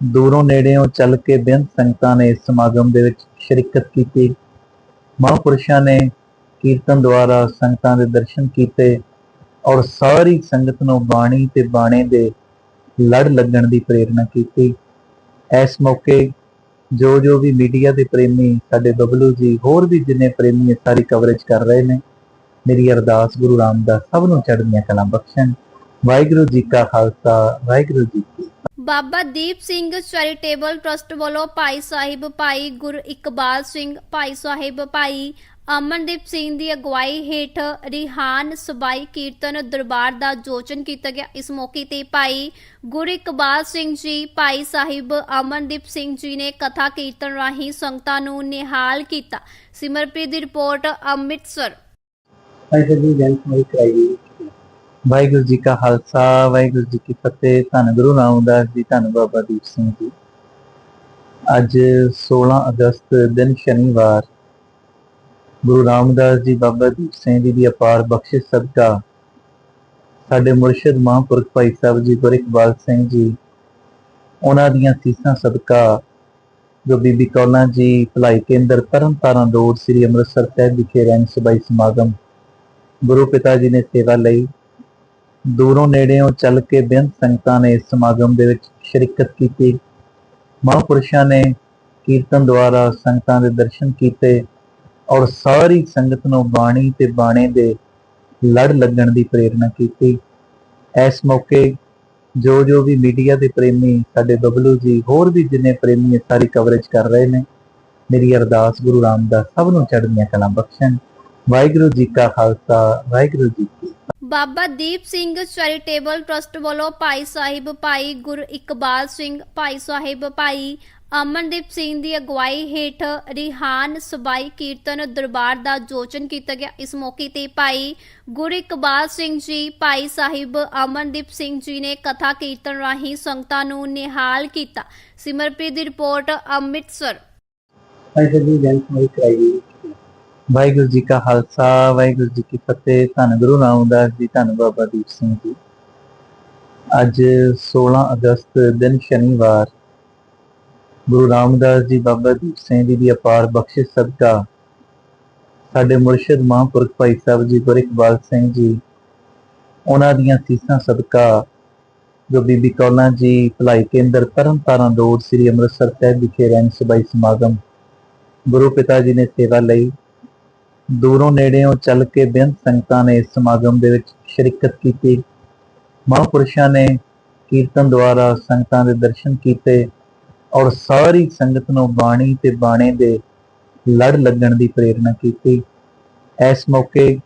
ਦੂਰੋਂ ਨੇੜਿਓਂ ਚੱਲ ਕੇ ਬੇਅੰਤ ਸੰਗਤਾਂ ਨੇ ਇਸ ਸਮਾਗਮ ਦੇ ਵਿੱਚ ਸ਼ਿਰਕਤ ਕੀਤੀ। ਮਹਾਂਪੁਰਸ਼ਾਂ ਨੇ ਕੀਰਤਨ ਦੁਆਰਾ ਸੰਗਤਾਂ ਦੇ ਦਰਸ਼ਨ ਕੀਤੇ ਔਰ ਸਾਰੀ ਸੰਗਤ ਨੂੰ ਬਾਣੀ ਤੇ ਬਾਣੇ ਦੇ ਲੜ ਲੱਗਣ ਦੀ ਪ੍ਰੇਰਣਾ ਕੀਤੀ। ਇਸ ਮੌਕੇ ਜੋ ਜੋ ਵੀ ਮੀਡੀਆ ਦੇ ਪ੍ਰੇਮੀ ਸਾਡੇ ਬਬਲੂ ਜੀ, ਹੋਰ ਵੀ ਜਿੰਨੇ ਪ੍ਰੇਮੀ ਸਾਰੀ ਕਵਰੇਜ ਕਰ ਰਹੇ ਨੇ, ਮੇਰੀ ਅਰਦਾਸ ਗੁਰੂ ਰਾਮਦਾਸ ਸਭ ਨੂੰ ਚੜ੍ਹਦੀਆਂ ਕਲਾ ਬਖਸ਼ਣ। ਵਾਹਿਗੁਰੂ ਜੀ ਕਾ ਖਾਲਸਾ ਵਾਹਿਗੁਰੂ ਜੀ ਕੀ ਬਾਬਾ ਦੀਪ ਸਿੰਘ ਚੈਰੀਟੇਬਲ ਟਰਸਟ ਵੱਲੋਂ ਭਾਈ ਸਾਹਿਬ ਭਾਈ ਗੁਰ ਇਕਬਾਲ ਸਿੰਘ ਭਾਈ ਸਾਹਿਬ ਭਾਈ ਅਮਨਦੀਪ ਸਿੰਘ ਦੀ ਅਗਵਾਈ ਹੇਠ ਰਿਹਾਨ ਸਬਾਈ ਕੀਰਤਨ ਦਰਬਾਰ ਦਾ ਆਯੋਜਨ ਕੀਤਾ ਗਿਆ। ਇਸ ਮੌਕੇ ਤੇ ਭਾਈ ਗੁਰ ਇਕਬਾਲ ਸਿੰਘ ਜੀ ਭਾਈ ਸਾਹਿਬ ਅਮਨਦੀਪ ਸਿੰਘ ਜੀ ਨੇ ਕਥਾ ਕੀਰਤਨ ਰਾਹੀਂ ਸੰਗਤਾਂ ਨੂੰ ਨਿਹਾਲ ਕੀਤਾ। ਸਿਮਰਪ੍ਰੀਤ ਦੀ ਰਿਪੋਰਟ ਅੰਮ੍ਰਿਤਸਰ। ਅੱਜ ਦੀ ਜਨਮ ਹੋਈ ਕਰਾਈ ਵਾਹਿਗੁਰੂ ਜੀ ਕਾ ਖਾਲਸਾ, ਵਾਹਿਗੁਰੂ ਜੀ ਕੀ ਫਤਿਹ। ਧੰਨ ਗੁਰੂ ਰਾਮਦਾਸ ਜੀ, ਧੰਨ ਬਾਬਾ ਦੀਪ ਸਿੰਘ ਜੀ। ਅੱਜ 16 ਅਗਸਤ ਦਿਨ ਸ਼ਨੀਵਾਰ, ਗੁਰੂ ਰਾਮਦਾਸ ਜੀ, ਬਾਬਾ ਦੀਪ ਸਿੰਘ ਜੀ ਦੀ ਅਪਾਰ ਬਖਸ਼ਿਸ਼ ਸਦਕਾ ਸਾਡੇ ਮੁਰਸ਼ਿਦ ਮਹਾਂਪੁਰਖ ਭਾਈ ਸਾਹਿਬ ਜੀ ਗੁਰ ਇਕਬਾਲ ਸਿੰਘ ਜੀ, ਉਹਨਾਂ ਦੀਆਂ ਸੀਸਾਂ ਸਦਕਾ ਜੋ ਬੀਬੀ ਕੌਲਾਂ ਜੀ, ਭਲਾਈ ਕੇਂਦਰ ਤਰਨਤਾਰਨ ਰੋਡ ਸ੍ਰੀ ਅੰਮ੍ਰਿਤਸਰ ਸਾਹਿਬ ਵਿਖੇ ਰਹਿਣ ਸਬਾਈ ਸਮਾਗਮ ਗੁਰੂ ਪਿਤਾ ਜੀ ਨੇ ਸੇਵਾ ਲਈ ਦੂਰੋਂ ਨੇੜਿਓਂ ਚੱਲ ਕੇ ਬੇਅੰਤ ਸੰਗਤਾਂ ਨੇ ਇਸ ਸਮਾਗਮ ਦੇ ਵਿੱਚ ਸ਼ਿਰਕਤ ਕੀਤੀ। ਮਹਾਂਪੁਰਸ਼ਾਂ ਨੇ ਕੀਰਤਨ ਦੁਆਰਾ ਸੰਗਤਾਂ ਦੇ ਦਰਸ਼ਨ ਕੀਤੇ ਔਰ ਸਾਰੀ ਸੰਗਤ ਨੂੰ ਬਾਣੀ ਤੇ ਬਾਣੇ ਦੇ ਲੜ ਲੱਗਣ ਦੀ ਪ੍ਰੇਰਣਾ ਕੀਤੀ। ਇਸ ਮੌਕੇ ਜੋ ਜੋ ਵੀ ਮੀਡੀਆ ਦੇ ਪ੍ਰੇਮੀ ਸਾਡੇ ਬਬਲੂ ਜੀ, ਹੋਰ ਵੀ ਜਿੰਨੇ ਪ੍ਰੇਮੀ ਇਹ ਸਾਰੀ ਕਵਰੇਜ ਕਰ ਰਹੇ ਨੇ, ਮੇਰੀ ਅਰਦਾਸ ਗੁਰੂ ਰਾਮਦਾਸ ਸਭ ਨੂੰ ਚੜ੍ਹਦੀਆਂ ਕਲਾਂ ਬਖਸ਼ਣ। ਵਾਹਿਗੁਰੂ ਜੀ ਕਾ ਖਾਲਸਾ, ਵਾਹਿਗੁਰੂ ਜੀ ਕੀ ਬਾਬਾ ਦੀਪ ਸਿੰਘ ਚੈਰੀਟੇਬਲ ਟਰਸਟ ਵੱਲੋਂ ਭਾਈ ਸਾਹਿਬ ਭਾਈ ਗੁਰ ਇਕਬਾਲ ਸਿੰਘ, ਭਾਈ ਸਾਹਿਬ ਭਾਈ ਅਮਨਦੀਪ ਸਿੰਘ ਦੀ ਅਗਵਾਈ ਹੇਠ ਰਿਹਾਨ ਸਬਾਈ ਕੀਰਤਨ ਦਰਬਾਰ ਦਾ ਆਯੋਜਨ ਕੀਤਾ ਗਿਆ। ਇਸ ਮੌਕੇ ਤੇ ਭਾਈ ਗੁਰ ਇਕਬਾਲ ਸਿੰਘ ਜੀ, ਭਾਈ ਸਾਹਿਬ ਅਮਨਦੀਪ ਸਿੰਘ ਜੀ ਨੇ ਕਥਾ ਕੀਰਤਨ ਰਾਹੀਂ ਸੰਗਤਾਂ ਨੂੰ ਨਿਹਾਲ ਕੀਤਾ। ਸਿਮਰਪ੍ਰੀਤ ਦੀ ਰਿਪੋਰਟ, ਅੰਮ੍ਰਿਤਸਰ। ਅੱਜ ਦੀ ਜਨਮ ਹੋਈ ਕਰਾਈ ਵਾਹਿਗੁਰੂ ਜੀ ਕਾ ਖਾਲਸਾ, ਵਾਹਿਗੁਰੂ ਜੀ ਕੀ ਫਤਿਹ। ਧੰਨ ਗੁਰੂ ਰਾਮਦਾਸ ਜੀ, ਧੰਨ ਬਾਬਾ ਦੀਪ ਸਿੰਘ ਜੀ। ਅੱਜ 16 ਅਗਸਤ ਦਿਨ ਸ਼ਨੀਵਾਰ, ਗੁਰੂ ਰਾਮਦਾਸ ਜੀ, ਬਾਬਾ ਦੀਪ ਸਿੰਘ ਜੀ ਦੀ ਅਪਾਰ ਬਖਸ਼ਿਸ਼ ਸਦਕਾ ਸਾਡੇ ਮੁਰਸ਼ਿਦ ਮਹਾਂਪੁਰਖ ਭਾਈ ਸਾਹਿਬ ਜੀ ਗੁਰ ਇਕਬਾਲ ਸਿੰਘ ਜੀ, ਉਹਨਾਂ ਦੀਆਂ ਸੀਸਾਂ ਸਦਕਾ ਜੋ ਬੀਬੀ ਕੌਲਾਂ ਜੀ, ਭਲਾਈ ਕੇਂਦਰ ਤਰਨਤਾਰਨ ਰੋਡ, ਸ੍ਰੀ ਅੰਮ੍ਰਿਤਸਰ ਸਾਹਿਬ ਵਿਖੇ ਰਹਿਣ ਸਬਾਈ ਸਮਾਗਮ ਗੁਰੂ ਪਿਤਾ ਜੀ ਨੇ ਸੇਵਾ ਲਈ ਦੂਰੋਂ ਨੇੜਿਓਂ ਚੱਲ ਕੇ ਬੇਅੰਤ ਸੰਗਤਾਂ ਨੇ ਇਸ ਸਮਾਗਮ ਦੇ ਵਿੱਚ ਸ਼ਿਰਕਤ ਕੀਤੀ। ਮਹਾਂਪੁਰਸ਼ਾਂ ਨੇ ਕੀਰਤਨ ਦੁਆਰਾ ਸੰਗਤਾਂ ਦੇ ਦਰਸ਼ਨ ਕੀਤੇ ਔਰ ਸਾਰੀ ਸੰਗਤ ਨੂੰ ਬਾਣੀ ਤੇ ਬਾਣੇ ਦੇ ਲੜ ਲੱਗਣ ਦੀ ਪ੍ਰੇਰਣਾ ਕੀਤੀ। ਇਸ ਮੌਕੇ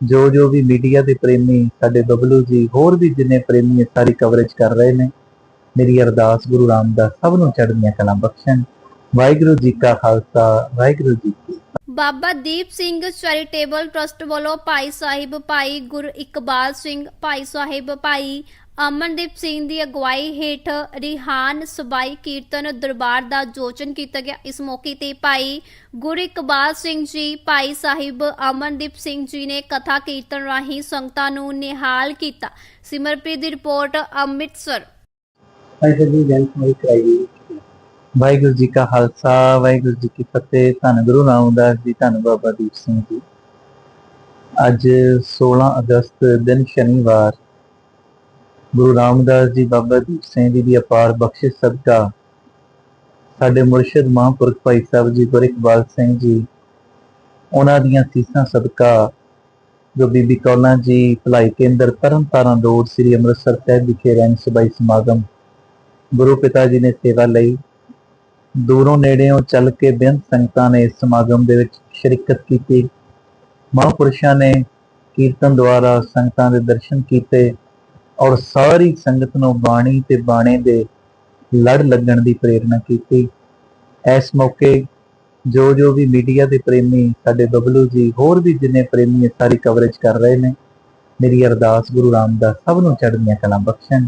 ਜੋ ਜੋ ਵੀ ਮੀਡੀਆ ਦੇ ਪ੍ਰੇਮੀ ਸਾਡੇ ਬਬਲੂ ਜੀ, ਹੋਰ ਵੀ ਜਿੰਨੇ ਪ੍ਰੇਮੀ ਸਾਰੀ ਕਵਰੇਜ ਕਰ ਰਹੇ ਨੇ, ਮੇਰੀ ਅਰਦਾਸ ਗੁਰੂ ਰਾਮਦਾਸ ਸਭ ਨੂੰ ਚੜ੍ਹਦੀਆਂ ਕਲਾਂ ਬਖਸ਼ਣ। ਵਾਹਿਗੁਰੂ ਜੀ ਕਾ ਖਾਲਸਾ, ਵਾਹਿਗੁਰੂ ਜੀ ਕੀ ਬਾਬਾ ਦੀਪ ਸਿੰਘ ਚੈਰੀਟੇਬਲ ਟਰਸਟ ਵੱਲੋਂ ਭਾਈ ਸਾਹਿਬ ਭਾਈ ਗੁਰ ਇਕਬਾਲ ਸਿੰਘ, ਭਾਈ ਸਾਹਿਬ ਭਾਈ ਅਮਨਦੀਪ ਸਿੰਘ ਦੀ ਅਗਵਾਈ ਹੇਠ ਰਿਹਾਨ ਸਬਾਈ ਕੀਰਤਨ ਦਰਬਾਰ ਦਾ ਆਯੋਜਨ ਕੀਤਾ ਗਿਆ। ਇਸ ਮੌਕੇ ਤੇ ਭਾਈ ਗੁਰ ਇਕਬਾਲ ਸਿੰਘ ਜੀ, ਭਾਈ ਸਾਹਿਬ ਅਮਨਦੀਪ ਸਿੰਘ ਜੀ ਨੇ ਕਥਾ ਕੀਰਤਨ ਰਾਹੀਂ ਸੰਗਤਾਂ ਨੂੰ ਨਿਹਾਲ ਕੀਤਾ। ਸਿਮਰਪ੍ਰੀਤ ਦੀ ਰਿਪੋਰਟ, ਅੰਮ੍ਰਿਤਸਰ। ਅੱਜ ਦੀ ਜਨਮ ਹੋਈ ਕਰਾਈ ਵਾਹਿਗੁਰੂ ਜੀ ਕਾ ਖਾਲਸਾ, ਵਾਹਿਗੁਰੂ ਜੀ ਕੀ ਫਤਿਹ। ਧੰਨ ਗੁਰੂ ਰਾਮਦਾਸ ਜੀ, ਧੰਨ ਬਾਬਾ ਦੀਪ ਸਿੰਘ ਜੀ। ਅੱਜ 16 ਅਗਸਤ ਦਿਨ ਸ਼ਨੀਵਾਰ, ਗੁਰੂ ਰਾਮਦਾਸ ਜੀ, ਬਾਬਾ ਦੀਪ ਸਿੰਘ ਜੀ ਦੀ ਅਪਾਰ ਬਖਸ਼ਿਸ਼ ਸਦਕਾ ਸਾਡੇ ਮੁਰਸ਼ਿਦ ਮਹਾਂਪੁਰਖ ਭਾਈ ਸਾਹਿਬ ਜੀ, ਗੁਰ ਇਕਬਾਲ ਸਿੰਘ ਜੀ, ਉਹਨਾਂ ਦੀਆਂ ਸੀਸਾਂ ਸਦਕਾ ਜੋ ਬੀਬੀ ਕੌਲਾਂ ਜੀ, ਭਲਾਈ ਕੇਂਦਰ ਤਰਨਤਾਰਨ ਰੋਡ ਸ੍ਰੀ ਅੰਮ੍ਰਿਤਸਰ ਸਾਹਿਬ ਵਿਖੇ ਰਹਿਣ ਸਭਾਈ ਸਮਾਗਮ ਗੁਰੂ ਪਿਤਾ ਜੀ ਨੇ ਸੇਵਾ ਲਈ ਦੂਰੋਂ ਨੇੜਿਓਂ ਚੱਲ ਕੇ ਬੇਅੰਤ ਸੰਗਤਾਂ ਨੇ ਇਸ ਸਮਾਗਮ ਦੇ ਵਿੱਚ ਸ਼ਿਰਕਤ ਕੀਤੀ। ਮਹਾਂਪੁਰਸ਼ਾਂ ਨੇ ਕੀਰਤਨ ਦੁਆਰਾ ਸੰਗਤਾਂ ਦੇ ਦਰਸ਼ਨ ਕੀਤੇ ਔਰ ਸਾਰੀ ਸੰਗਤ ਨੂੰ ਬਾਣੀ ਤੇ ਬਾਣੇ ਦੇ ਲੜ ਲੱਗਣ ਦੀ ਪ੍ਰੇਰਣਾ ਕੀਤੀ। ਇਸ ਮੌਕੇ ਜੋ ਜੋ ਵੀ ਮੀਡੀਆ ਦੇ ਪ੍ਰੇਮੀ ਸਾਡੇ ਬਬਲੂ ਜੀ, ਹੋਰ ਵੀ ਜਿੰਨੇ ਪ੍ਰੇਮੀ ਸਾਰੀ ਕਵਰੇਜ ਕਰ ਰਹੇ ਨੇ, ਮੇਰੀ ਅਰਦਾਸ ਗੁਰੂ ਰਾਮਦਾਸ ਸਭ ਨੂੰ ਚੜ੍ਹਦੀਆਂ ਕਲਾਂ ਬਖਸ਼ਣ।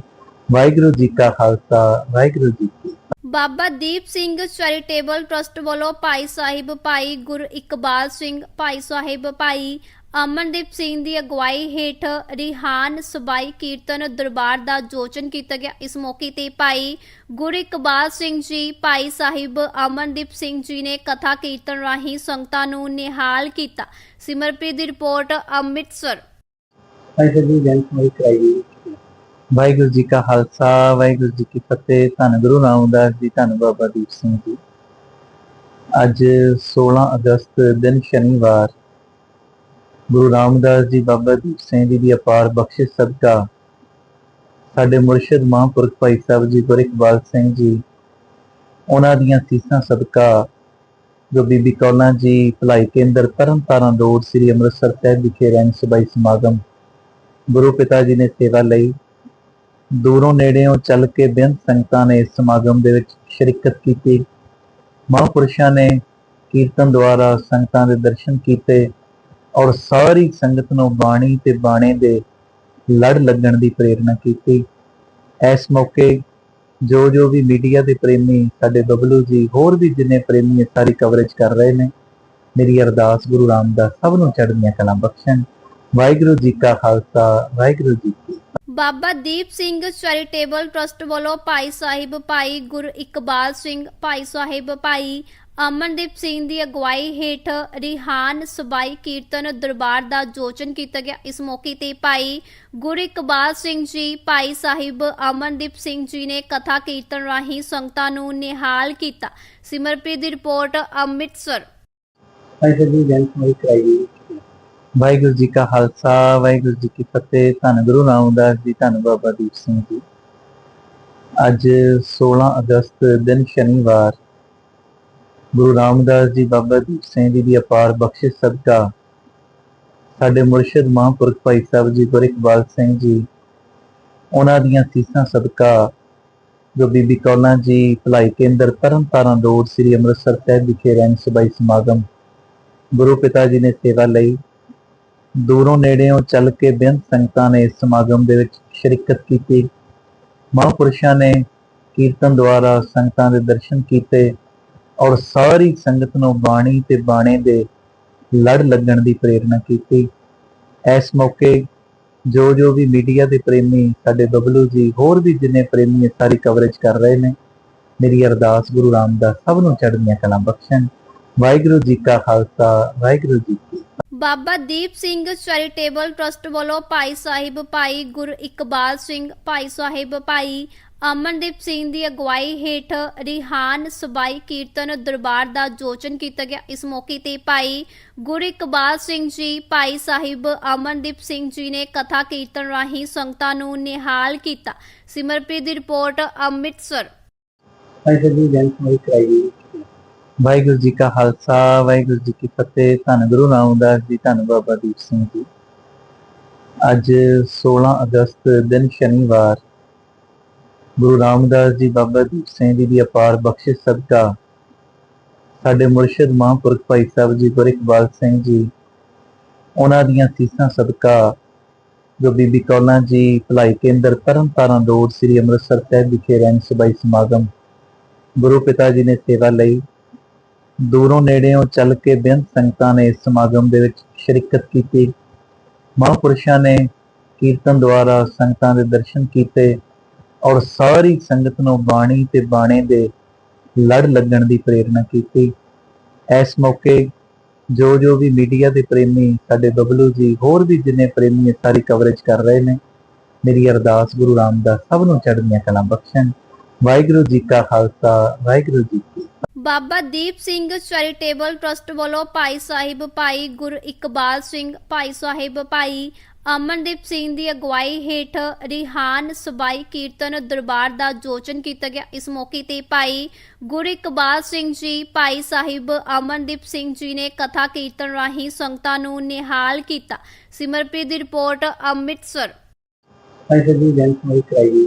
ਵਾਹਿਗੁਰੂ ਜੀ ਕਾ ਖਾਲਸਾ, ਵਾਹਿਗੁਰੂ ਜੀ ਕੀ ਬਾਬਾ ਦੀਪ ਸਿੰਘ ਚੈਰੀਟੇਬਲ ਟਰਸਟ ਵੱਲੋਂ ਭਾਈ ਸਾਹਿਬ ਭਾਈ ਗੁਰ ਇਕਬਾਲ ਸਿੰਘ, ਭਾਈ ਸਾਹਿਬ ਭਾਈ ਅਮਨਦੀਪ ਸਿੰਘ ਦੀ ਅਗਵਾਈ ਹੇਠ ਰਿਹਾਨ ਸਬਾਈ ਕੀਰਤਨ ਦਰਬਾਰ ਦਾ ਆਯੋਜਨ ਕੀਤਾ ਗਿਆ। ਇਸ ਮੌਕੇ ਤੇ ਭਾਈ ਗੁਰ ਇਕਬਾਲ ਸਿੰਘ ਜੀ, ਭਾਈ ਸਾਹਿਬ ਅਮਨਦੀਪ ਸਿੰਘ ਜੀ ਨੇ ਕਥਾ ਕੀਰਤਨ ਰਾਹੀਂ ਸੰਗਤਾਂ ਨੂੰ ਨਿਹਾਲ ਕੀਤਾ। ਸਿਮਰਪ੍ਰੀਤ ਦੀ ਰਿਪੋਰਟ, ਅੰਮ੍ਰਿਤਸਰ। ਅੱਜ ਦੀ ਜਨਮ ਹੋਈ ਕਰਾਈ ਵਾਹਿਗੁਰੂ ਜੀ ਕਾ ਖਾਲਸਾ, ਵਾਹਿਗੁਰੂ ਜੀ ਕੀ ਫਤਿਹ। ਧੰਨ ਗੁਰੂ ਰਾਮਦਾਸ ਜੀ, ਧੰਨ ਬਾਬਾ ਦੀਪ ਸਿੰਘ ਜੀ। ਅੱਜ 16 ਅਗਸਤ ਦਿਨ ਸ਼ਨੀਵਾਰ, ਗੁਰੂ ਰਾਮਦਾਸ ਜੀ, ਬਾਬਾ ਦੀਪ ਸਿੰਘ ਜੀ ਦੀ ਅਪਾਰ ਬਖਸ਼ਿਸ਼ ਸਦਕਾ ਸਾਡੇ ਮੁਰਸ਼ਿਦ ਮਹਾਂਪੁਰਖ ਭਾਈ ਸਾਹਿਬ ਜੀ ਗੁਰ ਇਕਬਾਲ ਸਿੰਘ ਜੀ, ਉਹਨਾਂ ਦੀਆਂ ਸੀਸਾਂ ਸਦਕਾ ਜੋ ਬੀਬੀ ਕੌਲਾਂ ਜੀ, ਭਲਾਈ ਕੇਂਦਰ ਤਰਨਤਾਰਨ ਰੋਡ ਸ੍ਰੀ ਅੰਮ੍ਰਿਤਸਰ ਸਾਹਿਬ ਵਿਖੇ ਰਹਿਣ ਸਬਾਈ ਸਮਾਗਮ ਗੁਰੂ ਪਿਤਾ ਜੀ ਨੇ ਸੇਵਾ ਲਈ ਦੂਰੋਂ ਨੇੜਿਓਂ ਚੱਲ ਕੇ ਬੇਅੰਤ ਸੰਗਤਾਂ ਨੇ ਇਸ ਸਮਾਗਮ ਦੇ ਵਿੱਚ ਸ਼ਿਰਕਤ ਕੀਤੀ। ਮਹਾਂਪੁਰਸ਼ਾਂ ਨੇ ਕੀਰਤਨ ਦੁਆਰਾ ਸੰਗਤਾਂ ਦੇ ਦਰਸ਼ਨ ਕੀਤੇ ਔਰ ਸਾਰੀ ਸੰਗਤ ਨੂੰ ਬਾਣੀ ਤੇ ਬਾਣੇ ਦੇ ਲੜ ਲੱਗਣ ਦੀ ਪ੍ਰੇਰਣਾ ਕੀਤੀ। ਇਸ ਮੌਕੇ ਜੋ ਜੋ ਵੀ ਮੀਡੀਆ ਦੇ ਪ੍ਰੇਮੀ ਸਾਡੇ ਬਬਲੂ ਜੀ, ਹੋਰ ਵੀ ਜਿੰਨੇ ਪ੍ਰੇਮੀ ਸਾਰੀ ਕਵਰੇਜ ਕਰ ਰਹੇ ਨੇ, ਮੇਰੀ ਅਰਦਾਸ ਗੁਰੂ ਰਾਮਦਾਸ ਸਭ ਨੂੰ ਚੜ੍ਹਦੀਆਂ ਕਲਾਂ ਬਖਸ਼ਣ। ਵਾਹਿਗੁਰੂ ਜੀ ਕਾ ਖਾਲਸਾ, ਵਾਹਿਗੁਰੂ ਜੀ ਕੀ ਬਾਬਾ ਦੀਪ ਸਿੰਘ ਚੈਰੀਟੇਬਲ ਟਰਸਟ ਵੱਲੋਂ ਭਾਈ ਸਾਹਿਬ ਭਾਈ ਗੁਰ ਇਕਬਾਲ ਸਿੰਘ, ਭਾਈ ਸਾਹਿਬ ਭਾਈ ਅਮਨਦੀਪ ਸਿੰਘ ਦੀ ਅਗਵਾਈ ਹੇਠ ਰਿਹਾਨ ਸਬਾਈ ਕੀਰਤਨ ਦਰਬਾਰ ਦਾ ਆਯੋਜਨ ਕੀਤਾ ਗਿਆ। ਇਸ ਮੌਕੇ ਤੇ ਭਾਈ ਗੁਰ ਇਕਬਾਲ ਸਿੰਘ ਜੀ, ਭਾਈ ਸਾਹਿਬ ਅਮਨਦੀਪ ਸਿੰਘ ਜੀ ਨੇ ਕਥਾ ਕੀਰਤਨ ਰਾਹੀਂ ਸੰਗਤਾਂ ਨੂੰ ਨਿਹਾਲ ਕੀਤਾ। ਸਿਮਰਪ੍ਰੀਤ ਦੀ ਰਿਪੋਰਟ, ਅੰਮ੍ਰਿਤਸਰ। ਭਾਈ ਸਾਹਿਬ ਜੀ ਜਨ ਸਮਝ ਕਰਾਈ ਵਾਹਿਗੁਰੂ ਜੀ ਕਾ ਖਾਲਸਾ, ਵਾਹਿਗੁਰੂ ਜੀ ਕੀ ਫਤਿਹ। ਧੰਨ ਗੁਰੂ ਰਾਮਦਾਸ ਜੀ, ਧੰਨ ਬਾਬਾ ਦੀਪ ਸਿੰਘ ਜੀ। ਅੱਜ 16 ਅਗਸਤ ਦਿਨ ਸ਼ਨੀਵਾਰ, ਗੁਰੂ ਰਾਮਦਾਸ ਜੀ, ਬਾਬਾ ਦੀਪ ਸਿੰਘ ਜੀ ਦੀ ਅਪਾਰ ਬਖਸ਼ਿਸ਼ ਸਦਕਾ ਸਾਡੇ ਮੁਰਸ਼ਿਦ ਮਹਾਂਪੁਰਖ ਭਾਈ ਸਾਹਿਬ ਜੀ ਗੁਰ ਇਕਬਾਲ ਸਿੰਘ ਜੀ, ਉਹਨਾਂ ਦੀਆਂ ਸੀਸਾਂ ਸਦਕਾ ਜੋ ਬੀਬੀ ਕੌਲਾਂ ਜੀ, ਭਲਾਈ ਕੇਂਦਰ ਤਰਨਤਾਰਨ ਰੋਡ ਸ੍ਰੀ ਅੰਮ੍ਰਿਤਸਰ ਸਾਹਿਬ ਵਿਖੇ ਰਹਿਣ ਸਬਾਈ ਸਮਾਗਮ ਗੁਰੂ ਪਿਤਾ ਜੀ ਨੇ ਸੇਵਾ ਲਈ ਦੂਰੋਂ ਨੇੜਿਓਂ ਚੱਲ ਕੇ ਬੇਅੰਤ ਸੰਗਤਾਂ ਨੇ ਇਸ ਸਮਾਗਮ ਦੇ ਵਿੱਚ ਸ਼ਿਰਕਤ ਕੀਤੀ। ਮਹਾਂਪੁਰਸ਼ਾਂ ਨੇ ਕੀਰਤਨ ਦੁਆਰਾ ਸੰਗਤਾਂ ਦੇ ਦਰਸ਼ਨ ਕੀਤੇ ਔਰ ਸਾਰੀ ਸੰਗਤ ਨੂੰ ਬਾਣੀ ਤੇ ਬਾਣੇ ਦੇ ਲੜ ਲੱਗਣ ਦੀ ਪ੍ਰੇਰਣਾ ਕੀਤੀ। ਇਸ ਮੌਕੇ ਜੋ ਜੋ ਵੀ ਮੀਡੀਆ ਦੇ ਪ੍ਰੇਮੀ ਸਾਡੇ ਬਬਲੂ ਜੀ, ਹੋਰ ਵੀ ਜਿੰਨੇ ਪ੍ਰੇਮੀ ਸਾਰੀ ਕਵਰੇਜ ਕਰ ਰਹੇ ਨੇ, ਮੇਰੀ ਅਰਦਾਸ ਗੁਰੂ ਰਾਮਦਾਸ ਸਭ ਨੂੰ ਚੜ੍ਹਦੀਆਂ ਕਲਾ ਬਖਸ਼ਣ। ਵਾਹਿਗੁਰੂ ਜੀ ਕਾ ਖਾਲਸਾ, ਵਾਹਿਗੁਰੂ ਜੀ ਕੀ ਬਾਬਾ ਦੀਪ ਸਿੰਘ ਚੈਰੀਟੇਬਲ ਟਰਸਟ ਵੱਲੋਂ ਭਾਈ ਸਾਹਿਬ ਭਾਈ ਗੁਰ ਇਕਬਾਲ ਸਿੰਘ, ਭਾਈ ਸਾਹਿਬ ਭਾਈ ਅਮਨਦੀਪ ਸਿੰਘ ਦੀ ਅਗਵਾਈ ਹੇਠ ਰਿਹਾਨ ਸਬਾਈ ਕੀਰਤਨ ਦਰਬਾਰ ਦਾ ਆਯੋਜਨ ਕੀਤਾ ਗਿਆ। ਇਸ ਮੌਕੇ ਤੇ ਭਾਈ ਗੁਰ ਇਕਬਾਲ ਸਿੰਘ ਜੀ, ਭਾਈ ਸਾਹਿਬ ਅਮਨਦੀਪ ਸਿੰਘ ਜੀ ਨੇ ਕਥਾ ਕੀਰਤਨ ਰਾਹੀਂ ਸੰਗਤਾਂ ਨੂੰ ਨਿਹਾਲ ਕੀਤਾ। ਸਿਮਰਪ੍ਰੀਤ ਦੀ ਰਿਪੋਰਟ ਅੰਮ੍ਰਿਤਸਰ। ਭਾਈ ਜੀ ਜਨ ਕਰਾਈ ਵਾਹਿਗੁਰੂ ਜੀ ਕਾ ਖਾਲਸਾ, ਵਾਹਿਗੁਰੂ ਜੀ ਕੀ ਫਤਿਹ। ਧੰਨ ਗੁਰੂ ਰਾਮਦਾਸ ਜੀ, ਧੰਨ ਬਾਬਾ ਦੀਪ ਸਿੰਘ ਜੀ। ਅੱਜ 16 ਅਗਸਤ ਦਿਨ ਸ਼ਨੀਵਾਰ, ਗੁਰੂ ਰਾਮਦਾਸ ਜੀ, ਬਾਬਾ ਦੀਪ ਸਿੰਘ ਜੀ ਦੀ ਅਪਾਰ ਬਖਸ਼ਿਸ਼ ਸਦਕਾ ਸਾਡੇ ਮੁਰਸ਼ਿਦ ਮਹਾਂਪੁਰਖ ਭਾਈ ਸਾਹਿਬ ਜੀ ਗੁਰ ਇਕਬਾਲ ਸਿੰਘ ਜੀ, ਉਹਨਾਂ ਦੀਆਂ ਸੀਸਾਂ ਸਦਕਾ ਜੋ ਬੀਬੀ ਕੌਲਾਂ ਜੀ, ਭਲਾਈ ਕੇਂਦਰ ਤਰਨਤਾਰਨ ਰੋਡ ਸ੍ਰੀ ਅੰਮ੍ਰਿਤਸਰ ਸਾਹਿਬ ਵਿਖੇ ਰਹਿਣ ਸਭਾਈ ਸਮਾਗਮ ਗੁਰੂ ਪਿਤਾ ਜੀ ਨੇ ਸੇਵਾ ਲਈ ਦੂਰੋਂ ਨੇੜਿਓਂ ਚੱਲ ਕੇ ਬੇਅੰਤ ਸੰਗਤਾਂ ਨੇ ਇਸ ਸਮਾਗਮ ਦੇ ਵਿੱਚ ਸ਼ਿਰਕਤ ਕੀਤੀ। ਮਹਾਂਪੁਰਸ਼ਾਂ ਨੇ ਕੀਰਤਨ ਦੁਆਰਾ ਸੰਗਤਾਂ ਦੇ ਦਰਸ਼ਨ ਕੀਤੇ ਔਰ ਸਾਰੀ ਸੰਗਤ ਨੂੰ ਬਾਣੀ ਤੇ ਬਾਣੇ ਦੇ ਲੜ ਲੱਗਣ ਦੀ ਪ੍ਰੇਰਣਾ ਕੀਤੀ। ਇਸ ਮੌਕੇ ਜੋ ਜੋ ਵੀ ਮੀਡੀਆ ਦੇ ਪ੍ਰੇਮੀ ਸਾਡੇ ਬਬਲੂ ਜੀ, ਹੋਰ ਵੀ ਜਿੰਨੇ ਪ੍ਰੇਮੀ ਇਹ ਸਾਰੀ ਕਵਰੇਜ ਕਰ ਰਹੇ ਨੇ, ਮੇਰੀ ਅਰਦਾਸ ਗੁਰੂ ਰਾਮਦਾਸ ਸਭ ਨੂੰ ਚੜ੍ਹਦੀਆਂ ਕਲਾਂ ਬਖਸ਼ਣ। ਵਾਹਿਗੁਰੂ ਜੀ ਕਾ ਖਾਲਸਾ, ਵਾਹਿਗੁਰੂ ਜੀ ਕੀ ਬਾਬਾ ਦੀਪ ਸਿੰਘ ਚੈਰੀਟੇਬਲ ਟਰਸਟ ਵੱਲੋਂ ਭਾਈ ਸਾਹਿਬ ਭਾਈ ਗੁਰ ਇਕਬਾਲ ਸਿੰਘ, ਭਾਈ ਸਾਹਿਬ ਭਾਈ ਅਮਨਦੀਪ ਸਿੰਘ ਦੀ ਅਗਵਾਈ ਹੇਠ ਰਿਹਾਨ ਸਬਾਈ ਕੀਰਤਨ ਦਰਬਾਰ ਦਾ ਆਯੋਜਨ ਕੀਤਾ ਗਿਆ। ਇਸ ਮੌਕੇ ਤੇ ਭਾਈ ਗੁਰ ਇਕਬਾਲ ਸਿੰਘ ਜੀ, ਭਾਈ ਸਾਹਿਬ ਅਮਨਦੀਪ ਸਿੰਘ ਜੀ ਨੇ ਕਥਾ ਕੀਰਤਨ ਰਾਹੀਂ ਸੰਗਤਾਂ ਨੂੰ ਨਿਹਾਲ ਕੀਤਾ। ਸਿਮਰਪ੍ਰੀਤ ਦੀ ਰਿਪੋਰਟ, ਅੰਮ੍ਰਿਤਸਰ। ਭਾਈ ਸਾਹਿਬ ਜੀ ਜਨ ਸਮਝ ਕਰਾਈ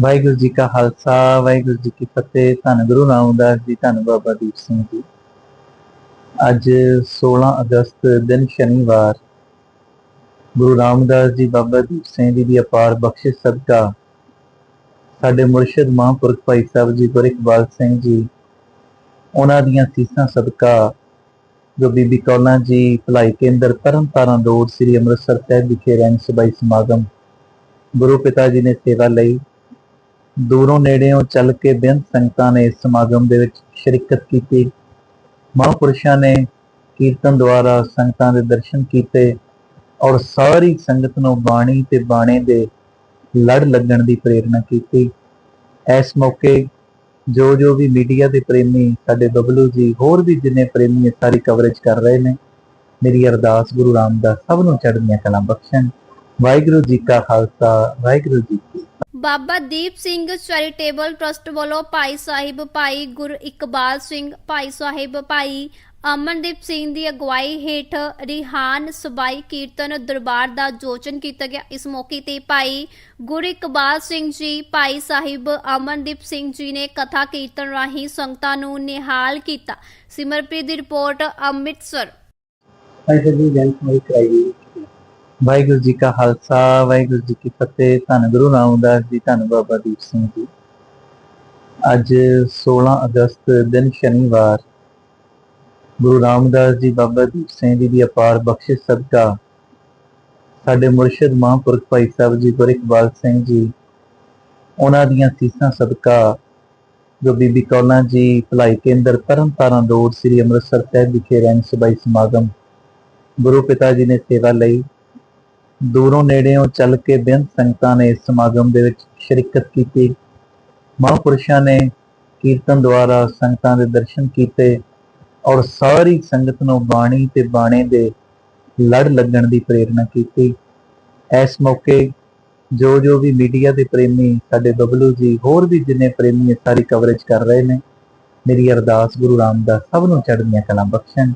ਵਾਹਿਗੁਰੂ ਜੀ ਕਾ ਖਾਲਸਾ, ਵਾਹਿਗੁਰੂ ਜੀ ਕੀ ਫਤਿਹ। ਧੰਨ ਗੁਰੂ ਰਾਮਦਾਸ ਜੀ, ਧੰਨ ਬਾਬਾ ਦੀਪ ਸਿੰਘ ਜੀ। ਅੱਜ 16 ਅਗਸਤ ਦਿਨ ਸ਼ਨੀਵਾਰ, ਗੁਰੂ ਰਾਮਦਾਸ ਜੀ, ਬਾਬਾ ਦੀਪ ਸਿੰਘ ਜੀ ਦੀ ਅਪਾਰ ਬਖਸ਼ਿਸ਼ ਸਦਕਾ ਸਾਡੇ ਮੁਰਸ਼ਿਦ ਮਹਾਂਪੁਰਖ ਭਾਈ ਸਾਹਿਬ ਜੀ, ਗੁਰ ਇਕਬਾਲ ਸਿੰਘ ਜੀ, ਉਹਨਾਂ ਦੀਆਂ ਸੀਸਾਂ ਸਦਕਾ ਜੋ ਬੀਬੀ ਕੌਲਾਂ ਜੀ, ਭਲਾਈ ਕੇਂਦਰ ਤਰਨਤਾਰਨ ਰੋਡ ਸ੍ਰੀ ਅੰਮ੍ਰਿਤਸਰ ਸਾਹਿਬ ਵਿਖੇ ਰਹਿਣ ਸਬਾਈ ਸਮਾਗਮ ਗੁਰੂ ਪਿਤਾ ਜੀ ਨੇ ਸੇਵਾ ਲਈ ਦੂਰੋਂ ਨੇੜਿਓਂ ਚੱਲ ਕੇ ਬੇਅੰਤ ਸੰਗਤਾਂ ਨੇ ਇਸ ਸਮਾਗਮ ਦੇ ਵਿੱਚ ਸ਼ਿਰਕਤ ਕੀਤੀ। ਮਹਾਂਪੁਰਸ਼ਾਂ ਨੇ ਕੀਰਤਨ ਦੁਆਰਾ ਸੰਗਤਾਂ ਦੇ ਦਰਸ਼ਨ ਕੀਤੇ ਔਰ ਸਾਰੀ ਸੰਗਤ ਨੂੰ ਬਾਣੀ ਤੇ ਬਾਣੇ ਦੇ ਲੜ ਲੱਗਣ ਦੀ ਪ੍ਰੇਰਣਾ ਕੀਤੀ। ਇਸ ਮੌਕੇ ਜੋ ਜੋ ਵੀ ਮੀਡੀਆ ਦੇ ਪ੍ਰੇਮੀ ਸਾਡੇ ਬਬਲੂ ਜੀ, ਹੋਰ ਵੀ ਜਿੰਨੇ ਪ੍ਰੇਮੀ ਸਾਰੀ ਕਵਰੇਜ ਕਰ ਰਹੇ ਨੇ, ਮੇਰੀ ਅਰਦਾਸ ਗੁਰੂ ਰਾਮਦਾਸ ਸਭ ਨੂੰ ਚੜ੍ਹਦੀਆਂ ਕਲਾਂ ਬਖਸ਼ਣ। ਵਾਹਿਗੁਰੂ ਜੀ ਕਾ ਖਾਲਸਾ, ਵਾਹਿਗੁਰੂ ਜੀ ਕੀ ਬਾਬਾ ਦੀਪ ਸਿੰਘ ਚੈਰੀਟੇਬਲ ਟਰਸਟ ਵੱਲੋਂ ਭਾਈ ਸਾਹਿਬ ਭਾਈ ਗੁਰ ਇਕਬਾਲ ਸਿੰਘ, ਭਾਈ ਸਾਹਿਬ ਭਾਈ ਅਮਨਦੀਪ ਸਿੰਘ ਦੀ ਅਗਵਾਈ ਹੇਠ ਰਿਹਾਨ ਸਬਾਈ ਕੀਰਤਨ ਦਰਬਾਰ ਦਾ ਆਯੋਜਨ ਕੀਤਾ ਗਿਆ। ਇਸ ਮੌਕੇ ਤੇ ਭਾਈ ਗੁਰ ਇਕਬਾਲ ਸਿੰਘ ਜੀ, ਭਾਈ ਸਾਹਿਬ ਅਮਨਦੀਪ ਸਿੰਘ ਜੀ ਨੇ ਕਥਾ ਕੀਰਤਨ ਰਾਹੀਂ ਸੰਗਤਾਂ ਨੂੰ ਨਿਹਾਲ ਕੀਤਾ। ਸਿਮਰਪ੍ਰੀਤ ਦੀ ਰਿਪੋਰਟ, ਅੰਮ੍ਰਿਤਸਰ। ਭਾਈ ਜੀ ਜੈਨ ਸਮਝ ਕਰਾਈ ਵਾਹਿਗੁਰੂ ਜੀ ਕਾ ਖਾਲਸਾ, ਵਾਹਿਗੁਰੂ ਜੀ ਕੀ ਫਤਿਹ। ਧੰਨ ਗੁਰੂ ਰਾਮਦਾਸ ਜੀ, ਧੰਨ ਬਾਬਾ ਦੀਪ ਸਿੰਘ ਜੀ। ਅੱਜ 16 ਅਗਸਤ ਦਿਨ ਸ਼ਨੀਵਾਰ, ਗੁਰੂ ਰਾਮਦਾਸ ਜੀ, ਬਾਬਾ ਦੀਪ ਸਿੰਘ ਜੀ ਦੀ ਅਪਾਰ ਬਖਸ਼ਿਸ਼ ਸਦਕਾ ਸਾਡੇ ਮੁਰਸ਼ਿਦ ਮਹਾਂਪੁਰਖ ਭਾਈ ਸਾਹਿਬ ਜੀ, ਗੁਰ ਇਕਬਾਲ ਸਿੰਘ ਜੀ, ਉਹਨਾਂ ਦੀਆਂ ਸੀਸਾਂ ਸਦਕਾ ਜੋ ਬੀਬੀ ਕੌਲਾਂ ਜੀ, ਭਲਾਈ ਕੇਂਦਰ ਤਰਨਤਾਰਨ ਰੋਡ ਸ੍ਰੀ ਅੰਮ੍ਰਿਤਸਰ ਸਾਹਿਬ ਵਿਖੇ ਰਹਿਣ ਸਭਾਈ ਸਮਾਗਮ ਗੁਰੂ ਪਿਤਾ ਜੀ ਨੇ ਸੇਵਾ ਲਈ ਦੂਰੋਂ ਨੇੜਿਓਂ ਚੱਲ ਕੇ ਬੇਅੰਤ ਸੰਗਤਾਂ ਨੇ ਇਸ ਸਮਾਗਮ ਦੇ ਵਿੱਚ ਸ਼ਿਰਕਤ ਕੀਤੀ। ਮਹਾਂਪੁਰਸ਼ਾਂ ਨੇ ਕੀਰਤਨ ਦੁਆਰਾ ਸੰਗਤਾਂ ਦੇ ਦਰਸ਼ਨ ਕੀਤੇ ਔਰ ਸਾਰੀ ਸੰਗਤ ਨੂੰ ਬਾਣੀ ਤੇ ਬਾਣੇ ਦੇ ਲੜ ਲੱਗਣ ਦੀ ਪ੍ਰੇਰਣਾ ਕੀਤੀ। ਇਸ ਮੌਕੇ ਜੋ ਜੋ ਵੀ ਮੀਡੀਆ ਦੇ ਪ੍ਰੇਮੀ ਸਾਡੇ ਬਬਲੂ ਜੀ, ਹੋਰ ਵੀ ਜਿੰਨੇ ਪ੍ਰੇਮੀ ਸਾਰੀ ਕਵਰੇਜ ਕਰ ਰਹੇ ਨੇ, ਮੇਰੀ ਅਰਦਾਸ ਗੁਰੂ ਰਾਮਦਾਸ ਸਭ ਨੂੰ ਚੜ੍ਹਦੀਆਂ ਕਲਾਂ ਬਖਸ਼ਣ।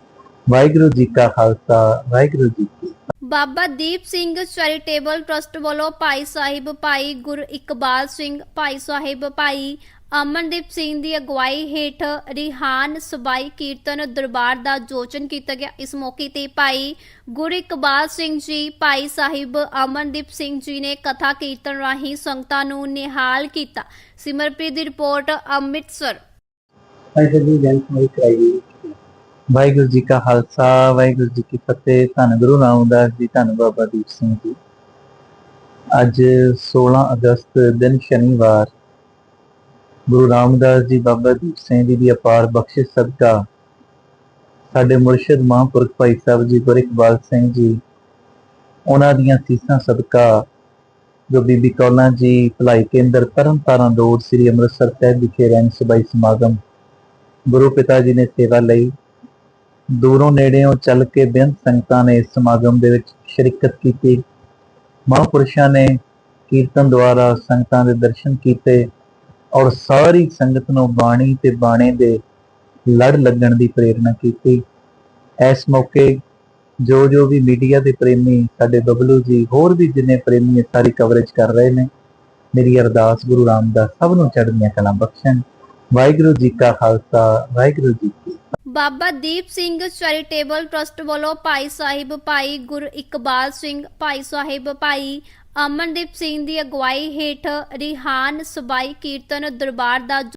ਵਾਹਿਗੁਰੂ ਜੀ ਕਾ ਖਾਲਸਾ, ਵਾਹਿਗੁਰੂ ਜੀ ਕੀ ਬਾਬਾ ਦੀਪ ਸਿੰਘ ਚੈਰੀਟੇਬਲ ਟਰਸਟ ਵੱਲੋਂ ਭਾਈ ਸਾਹਿਬ ਭਾਈ ਗੁਰ ਇਕਬਾਲ ਸਿੰਘ, ਭਾਈ ਸਾਹਿਬ ਭਾਈ ਅਮਨਦੀਪ ਸਿੰਘ ਦੀ ਅਗਵਾਈ ਹੇਠ ਰਿਹਾਨ ਸਬਾਈ ਕੀਰਤਨ ਦਰਬਾਰ ਦਾ ਆਯੋਜਨ ਕੀਤਾ ਗਿਆ। ਇਸ ਮੌਕੇ ਤੇ ਭਾਈ ਗੁਰ ਇਕਬਾਲ ਸਿੰਘ ਜੀ, ਭਾਈ ਸਾਹਿਬ ਅਮਨਦੀਪ ਸਿੰਘ ਜੀ ਨੇ ਕਥਾ ਕੀਰਤਨ ਰਾਹੀਂ ਸੰਗਤਾਂ ਨੂੰ ਨਿਹਾਲ ਕੀਤਾ। ਸਿਮਰਪ੍ਰੀਤ ਦੀ ਰਿਪੋਰਟ, ਅੰਮ੍ਰਿਤਸਰ। ਭਾਈ ਜੀ ਜੈਨ ਕਰਾਈ ਵਾਹਿਗੁਰੂ ਜੀ ਕਾ ਖਾਲਸਾ, ਵਾਹਿਗੁਰੂ ਜੀ ਕੀ ਫਤਿਹ। ਧੰਨ ਗੁਰੂ ਰਾਮਦਾਸ ਜੀ, ਧੰਨ ਬਾਬਾ ਦੀਪ ਸਿੰਘ ਜੀ। ਅੱਜ 16 ਅਗਸਤ ਦਿਨ ਸ਼ਨੀਵਾਰ, ਗੁਰੂ ਰਾਮਦਾਸ ਜੀ, ਬਾਬਾ ਦੀਪ ਸਿੰਘ ਜੀ ਦੀ ਅਪਾਰ ਬਖਸ਼ਿਸ਼ ਸਦਕਾ ਸਾਡੇ ਮੁਰਸ਼ਿਦ ਮਹਾਂਪੁਰਖ ਭਾਈ ਸਾਹਿਬ ਜੀ ਗੁਰ ਇਕਬਾਲ ਸਿੰਘ ਜੀ, ਉਹਨਾਂ ਦੀਆਂ ਸੀਸਾਂ ਸਦਕਾ ਜੋ ਬੀਬੀ ਕੌਲਾਂ ਜੀ, ਭਲਾਈ ਕੇਂਦਰ ਤਰਨਤਾਰਨ ਰੋਡ ਸ੍ਰੀ ਅੰਮ੍ਰਿਤਸਰ ਸਾਹਿਬ ਵਿਖੇ ਰਹਿਣ ਸਬਾਈ ਸਮਾਗਮ ਗੁਰੂ ਪਿਤਾ ਜੀ ਨੇ ਸੇਵਾ ਲਈ ਦੂਰੋਂ ਨੇੜਿਓਂ ਚੱਲ ਕੇ ਬੇਅੰਤ ਸੰਗਤਾਂ ਨੇ ਇਸ ਸਮਾਗਮ ਦੇ ਵਿੱਚ ਸ਼ਿਰਕਤ ਕੀਤੀ। ਮਹਾਂਪੁਰਸ਼ਾਂ ਨੇ ਕੀਰਤਨ ਦੁਆਰਾ ਸੰਗਤਾਂ ਦੇ ਦਰਸ਼ਨ ਕੀਤੇ ਔਰ ਸਾਰੀ ਸੰਗਤ ਨੂੰ ਬਾਣੀ ਤੇ ਬਾਣੇ ਦੇ ਲੜ ਲੱਗਣ ਦੀ ਪ੍ਰੇਰਣਾ ਕੀਤੀ। ਇਸ ਮੌਕੇ ਜੋ ਜੋ ਵੀ ਮੀਡੀਆ ਦੇ ਪ੍ਰੇਮੀ ਸਾਡੇ ਬਬਲੂ ਜੀ, ਹੋਰ ਵੀ ਜਿੰਨੇ ਪ੍ਰੇਮੀ ਇਹ ਸਾਰੀ ਕਵਰੇਜ ਕਰ ਰਹੇ ਨੇ, ਮੇਰੀ ਅਰਦਾਸ ਗੁਰੂ ਰਾਮਦਾਸ ਸਭ ਨੂੰ ਚੜ੍ਹਦੀਆਂ ਕਲਾਂ ਬਖਸ਼ਣ। ਵਾਹਿਗੁਰੂ ਜੀ ਕਾ ਖਾਲਸਾ, ਵਾਹਿਗੁਰੂ ਜੀ ਕੀ ਬਾਬਾ ਦੀਪ ਸਿੰਘ ਚੈਰੀਟੇਬਲ ਟਰਸਟ ਵੱਲੋਂ ਭਾਈ ਸਾਹਿਬ ਭਾਈ ਗੁਰ ਇਕਬਾਲ ਸਿੰਘ, ਭਾਈ ਸਾਹਿਬ ਭਾਈ ਅਮਨਦੀਪ ਸਿੰਘ ਦੀ ਅਗਵਾਈ ਹੇਠ ਰਿਹਾਨ ਸਬਾਈ ਕੀਰਤਨ ਦਰਬਾਰ ਦਾ